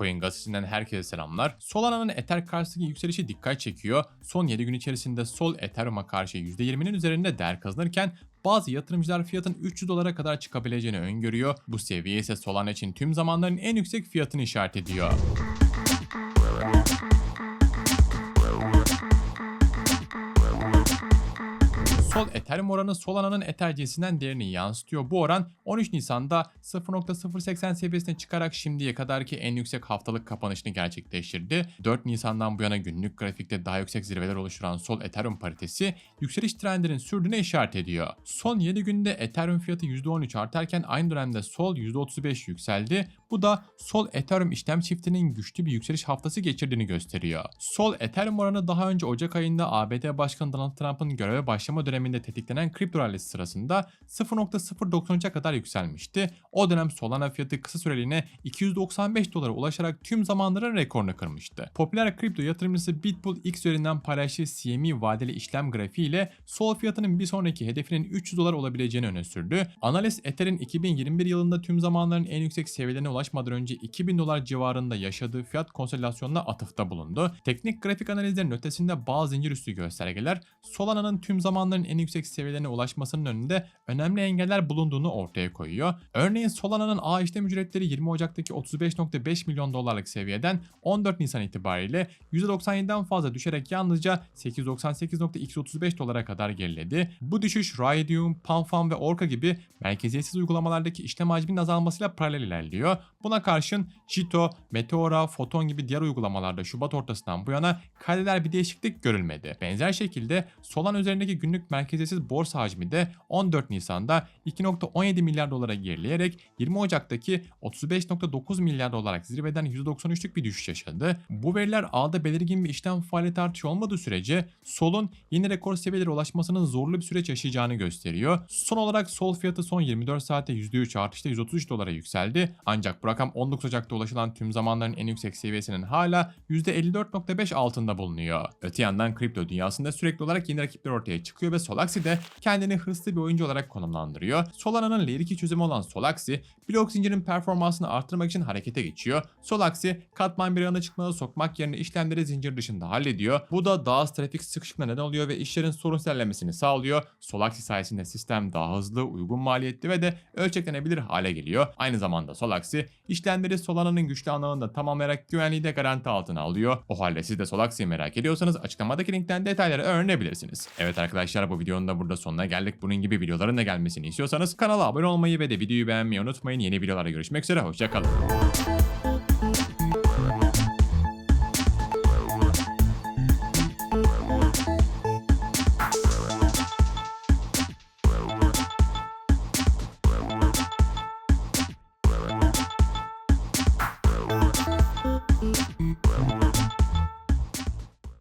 Coin gazetesinden herkese selamlar. Solana'nın Ether karşısındaki yükselişi dikkat çekiyor. Son 7 gün içerisinde Sol Ethereum'a karşı %20'nin üzerinde değer kazanırken bazı yatırımcılar fiyatın 300 dolara kadar çıkabileceğini öngörüyor. Bu seviye ise Solana için tüm zamanların en yüksek fiyatını işaret ediyor. Sol Ethereum oranı Solana'nın Ether cinsinden değerini yansıtıyor. Bu oran 13 Nisan'da 0.080 seviyesine çıkarak şimdiye kadarki en yüksek haftalık kapanışını gerçekleştirdi. 4 Nisan'dan bu yana günlük grafikte daha yüksek zirveler oluşturan Sol Ethereum paritesi yükseliş trendinin sürdüğüne işaret ediyor. Son 7 günde Ethereum fiyatı %13 artarken aynı dönemde Sol %35 yükseldi. Bu da Sol Ethereum işlem çiftinin güçlü bir yükseliş haftası geçirdiğini gösteriyor. Sol Ethereum oranı daha önce Ocak ayında ABD Başkanı Donald Trump'ın göreve başlama döneminde tetiklenen kripto rallisi sırasında 0.093'e kadar yükselmişti. O dönem Solana fiyatı kısa süreliğine 295 dolara ulaşarak tüm zamanların rekorunu kırmıştı. Popüler kripto yatırımcısı Bitbull X üzerinden paylaştığı CME vadeli işlem grafiği ile Sol fiyatının bir sonraki hedefinin 300 dolar olabileceğini öne sürdü. Analist Ether'in 2021 yılında tüm zamanların en yüksek seviyelerine ulaşmadan önce 2000 dolar civarında yaşadığı fiyat konsolidasyonuna atıfta bulundu. Teknik grafik analizlerin ötesinde bazı zincir üstü göstergeler Solana'nın tüm zamanların en yüksek seviyelerine ulaşmasının önünde önemli engeller bulunduğunu ortaya koyuyor. Örneğin Solana'nın ağ işlem ücretleri 20 Ocak'taki 35.5 milyon dolarlık seviyeden 14 Nisan itibariyle %97'den fazla düşerek yalnızca 898.235 dolara kadar geriledi. Bu düşüş Raidium, PanFan ve Orca gibi merkeziyetsiz uygulamalardaki işlem hacminin azalmasıyla paralel ilerliyor. Buna karşın Jito, Meteora, Photon gibi diğer uygulamalarda Şubat ortasından bu yana kaydeder bir değişiklik görülmedi. Benzer şekilde Solana üzerindeki günlük merkeziyetsiz borsa hacmi de 14 Nisan'da 2.17 milyar dolara gerileyerek 20 Ocak'taki 35.9 milyar dolarlık zirveden %93'lük bir düşüş yaşadı. Bu veriler ağda belirgin bir işlem faaliyeti artışı olmadığı sürece Sol'un yeni rekor seviyelere ulaşmasının zorlu bir süreç yaşayacağını gösteriyor. Son olarak Sol fiyatı son 24 saatte %3 artışta 133 dolara yükseldi. Ancak bu rakam 19 Ocak'ta ulaşılan tüm zamanların en yüksek seviyesinin hala %54.5 altında bulunuyor. Öte yandan kripto dünyasında sürekli olarak yeni rakipler ortaya çıkıyor ve Solaxi de kendini hırslı bir oyuncu olarak konumlandırıyor. Solana'nın Layer 2 çözümü olan Solaxi, blok zincirinin performansını arttırmak için harekete geçiyor. Solaxi, katman bir yana çıkmaları sokmak yerine işlemleri zincir dışında hallediyor. Bu da daha az trafik sıkışıklığına neden oluyor ve işlerin sorun ilerlemesini sağlıyor. Solaxi sayesinde sistem daha hızlı, uygun maliyetli ve de ölçeklenebilir hale geliyor. Aynı zamanda Solaxi, işlemleri Solana'nın güçlü anlamında tamamlayarak güvenliği de garanti altına alıyor. O halde siz de Solaxi'yi merak ediyorsanız açıklamadaki linkten detayları öğrenebilirsiniz. Evet arkadaşlar bu videonun da burada sonuna geldik. Bunun gibi videoların da gelmesini istiyorsanız kanala abone olmayı ve de videoyu beğenmeyi unutmayın. Yeni videolarda görüşmek üzere. Hoşçakalın.